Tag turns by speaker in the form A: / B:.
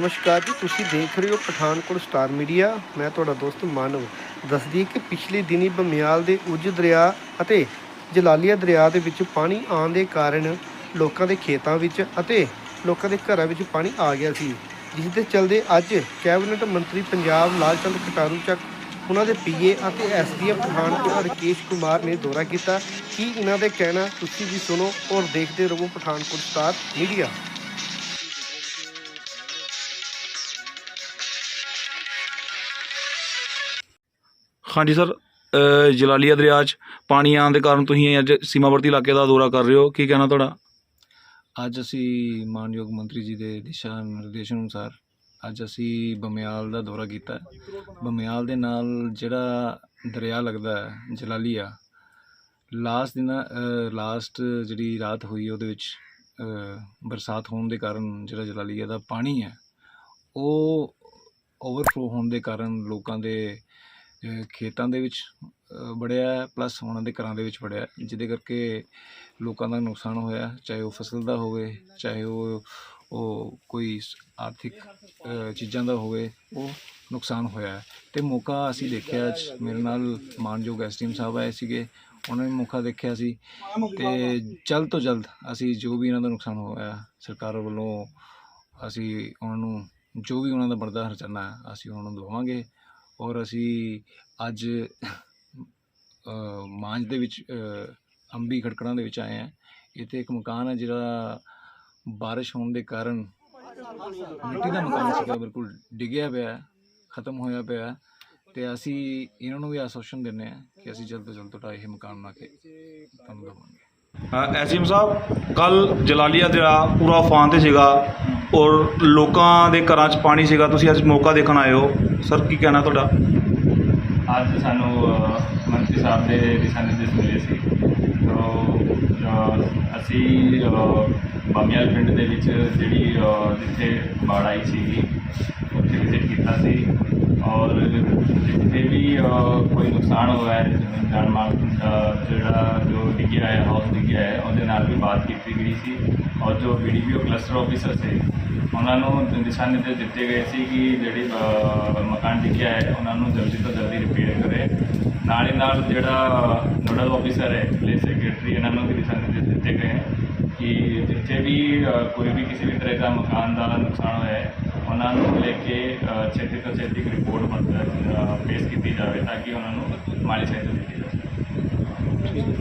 A: ਨਮਸਕਾਰ ਜੀ, ਤੁਸੀਂ ਦੇਖ ਰਹੇ ਹੋ ਪਠਾਨਕੋਟ ਸਟਾਰ ਮੀਡੀਆ। ਮੈਂ ਤੁਹਾਡਾ ਦੋਸਤ ਮਾਨਵ। ਦੱਸਦੀ ਕਿ ਪਿਛਲੇ ਦਿਨੀ ਬਮਿਆਲ ਦੇ ਉਜ ਦਰਿਆ ਅਤੇ ਜਲਾਲੀਆ ਦਰਿਆ ਦੇ ਵਿੱਚ ਪਾਣੀ ਆਉਣ ਦੇ ਕਾਰਨ ਲੋਕਾਂ ਦੇ ਖੇਤਾਂ ਵਿੱਚ ਅਤੇ ਲੋਕਾਂ ਦੇ ਘਰਾਂ ਵਿੱਚ ਪਾਣੀ ਆ ਗਿਆ ਸੀ। ਜਿਸ ਦੇ ਚਲਦੇ ਅੱਜ ਕੈਬਨਿਟ ਮੰਤਰੀ ਪੰਜਾਬ ਲਾਲਚੰਦ ਕਟਾਰੂ ਚੱਕ, ਉਹਨਾਂ ਦੇ ਪੀਏ ਅਤੇ ਐਸਡੀਐਮ ਪਠਾਨਕੋਟ ਰਕੇਸ਼ ਕੁਮਾਰ ਨੇ ਦੌਰਾ ਕੀਤਾ। ਕੀ ਇਹਨਾਂ ਦੇ ਕਹਿਣਾ, ਤੁਸੀਂ ਵੀ ਸੁਣੋ ਔਰ ਦੇਖਦੇ ਰਹੋ ਪਠਾਨਕੋਟ ਸਟਾਰ ਮੀਡੀਆ।
B: ਹਾਂਜੀ ਸਰ ਜਲਾਲੀਆ ਦਰਿਆ 'ਚ ਪਾਣੀ ਆਉਣ ਦੇ ਕਾਰਨ ਤੁਸੀਂ ਅੱਜ ਸੀਮਾਵਰਤੀ ਇਲਾਕੇ ਦਾ ਦੌਰਾ ਕਰ ਰਹੇ ਹੋ, ਕੀ ਕਹਿਣਾ ਤੁਹਾਡਾ?
C: ਅੱਜ ਅਸੀਂ ਮਾਨਯੋਗ ਮੰਤਰੀ ਜੀ ਦੇ ਦਿਸ਼ਾ ਨਿਰਦੇਸ਼ ਅਨੁਸਾਰ ਅੱਜ ਅਸੀਂ ਬਮਿਆਲ ਦਾ ਦੌਰਾ ਕੀਤਾ ਬਮਿਆਲ ਦੇ ਨਾਲ ਜਿਹੜਾ ਦਰਿਆ ਲੱਗਦਾ ਹੈ, ਜਲਾਲੀਆ ਲਾਸਟ ਦਿਨ ਲਾਸਟ ਜਿਹੜੀ ਰਾਤ ਹੋਈ ਉਹਦੇ ਵਿੱਚ ਬਰਸਾਤ ਹੋਣ ਦੇ ਕਾਰਨ ਜਿਹੜਾ ਜਲਾਲੀਆ ਦਾ ਪਾਣੀ ਹੈ, ਉਹ ਓਵਰਫਲੋ ਹੋਣ ਦੇ ਕਾਰਨ ਲੋਕਾਂ ਦੇ ਖੇਤਾਂ ਦੇ ਵਿੱਚ ਵੜਿਆ ਪਲੱਸ ਉਹਨਾਂ ਦੇ ਘਰਾਂ ਦੇ ਵਿੱਚ ਵੜਿਆ ਜਿਹਦੇ ਕਰਕੇ ਲੋਕਾਂ ਦਾ ਨੁਕਸਾਨ ਹੋਇਆ, ਚਾਹੇ ਉਹ ਫਸਲ ਦਾ ਹੋਵੇ, ਚਾਹੇ ਉਹ ਉਹ ਕੋਈ ਆਰਥਿਕ ਚੀਜ਼ਾਂ ਦਾ ਹੋਵੇ, ਉਹ ਨੁਕਸਾਨ ਹੋਇਆ ਹੈ। ਤੇ ਮੌਕਾ ਅਸੀਂ ਦੇਖਿਆ ਅੱਜ, ਮੇਰੇ ਨਾਲ ਮਾਨਯੋਗ ਐਸਟੀਐਮ ਸਾਹਿਬ ਆਏ ਸੀਗੇ, ਉਹਨਾਂ ਨੇ ਮੌਕਾ ਦੇਖਿਆ ਸੀ ਤੇ ਜਲਦ ਤੋਂ ਜਲਦ ਅਸੀਂ ਜੋ ਵੀ ਇਹਨਾਂ ਦਾ ਨੁਕਸਾਨ ਹੋਇਆ, ਸਰਕਾਰ ਵੱਲੋਂ ਅਸੀਂ ਉਹਨਾਂ ਨੂੰ, ਜੋ ਵੀ ਉਹਨਾਂ ਦਾ ਬਣਦਾ ਹਰਜਾਨਾ ਅਸੀਂ ਉਹਨਾਂ ਨੂੰ ਦਵਾਵਾਂਗੇ ਔਰ ਅਸੀਂ ਅੱਜ ਅ, ਮਾਂਜ ਦੇ ਵਿੱਚ ਅੰਬੀ ਖੜਕੜਾਂ ਦੇ ਵਿੱਚ ਆਏ ਹਾਂ। ਇੱਥੇ ਇੱਕ ਮਕਾਨ ਹੈ ਜਿਹੜਾ ਬਾਰਿਸ਼ ਹੋਣ ਦੇ ਕਾਰਨ ਮਿੱਟੀ ਦਾ ਮਕਾਨ ਸੀਗਾ ਬਿਲਕੁਲ ਡਿੱਗਿਆ ਪਿਆ ਖਤਮ ਹੋਇਆ ਪਿਆ ਹੈ। ਤੇ ਅਸੀਂ ਇਹਨਾਂ ਨੂੰ ਵੀ ਆਸ਼ਵਾਸਨ ਦਿੰਦੇ ਹਾਂ ਕਿ ਅਸੀਂ ਜਲਦ ਤੋਂ ਜਲਦ ਤੁਹਾਡਾ ਇਹ ਮਕਾਨ ਬਣਾ ਕੇ ਤੁਹਾਨੂੰ ਦੇਵਾਂਗੇ।
B: ਐਸਐਮ ਸਾਹਿਬ ਕੱਲ ਜਲਾਲੀਆ ਦਰਿਆ ਪੂਰਾ ਉਫਾਨ ਤੇ ਸੀਗਾ ਔਰ ਲੋਕਾਂ ਦੇ ਘਰਾਂ 'ਚ ਪਾਣੀ ਸੀਗਾ। ਤੁਸੀਂ ਅੱਜ ਮੌਕਾ ਦੇਖਣ ਆਏ ਹੋ। ਸਰ ਕੀ ਕਹਿਣਾ ਤੁਹਾਡਾ?
D: ਅੱਜ ਸਾਨੂੰ ਅ, ਮੰਤਰੀ ਸਾਹਿਬ ਦੇ ਦਿਸ਼ਾ ਨਿਰਦੇਸ਼ ਮਿਲੇ ਸੀ। ਤੋ ਅਸੀਂ ਅ, ਬਾਮਿਆਲ ਪਿੰਡ ਦੇ ਵਿੱਚ ਜਿਹੜੀ ਅ, ਜਿੱਥੇ ਬਾੜ ਆਈ ਸੀਗੀ ਉੱਥੇ ਵਿਜ਼ਿਟ ਕੀਤਾ ਸੀ। ਔਰ ਜਿੱਥੇ ਵੀ ਅ, ਕੋਈ ਨੁਕਸਾਨ ਹੋਇਆ ਹੈ ਜਾਨ ਮਾਲ ਅ, ਜਿਹੜਾ ਜੋ ਡਿੱਗਿਆ ਹੈ ਹਾਊਸ ਡਿੱਗਿਆ ਹੈ ਉਹਦੇ ਨਾਲ ਵੀ ਬਾਤ ਕੀਤੀ ਗਈ ਸੀ ਔਰ ਜੋ ਬੀਡੀਪੀਓ ਕਲਸਟਰ ਆਫੀਸਰ ਸੀ, ਉਹਨਾਂ ਨੂੰ ਦਿਸ਼ਾ ਨਿਰਦੇਸ਼ ਦਿੱਤੇ ਗਏ ਸੀ ਕਿ ਜਿਹੜੀ ਮਕਾਨ ਡਿੱਗਿਆ ਹੈ, ਉਹਨਾਂ ਨੂੰ ਜਲਦੀ ਤੋਂ ਜਲਦੀ ਰਿਪੇਅਰ ਕਰੇ। ਨਾਲ ਹੀ ਨਾਲ ਜਿਹੜਾ ਨੋਡਲ ਆਫੀਸਰ ਹੈ ਵਿਲੇਜ ਸੈਕਟਰੀ ਇਹਨਾਂ ਨੂੰ ਵੀ ਦਿਸ਼ਾ ਨਿਰਦੇਸ਼ ਦਿੱਤੇ ਗਏ ਹੈ ਕਿ ਜਿੱਥੇ ਵੀ ਕੋਈ ਵੀ ਕਿਸੇ ਵੀ ਤਰ੍ਹਾਂ ਦਾ ਮਕਾਨ ਦਾ ਨੁਕਸਾਨ ਹੋਇਆ ਹੈ, ਉਹਨਾਂ ਨੂੰ ਲੈ ਕੇ ਛੇਤੀ ਤੋਂ ਛੇਤੀ ਰਿਪੋਰਟ ਪੇਸ਼ ਕੀਤੀ ਜਾਵੇ ਤਾਂ ਕਿ ਉਹਨਾਂ ਨੂੰ ਮਾਲੀ ਸਹਾਇਤਾ ਦਿੱਤੀ ਜਾਵੇ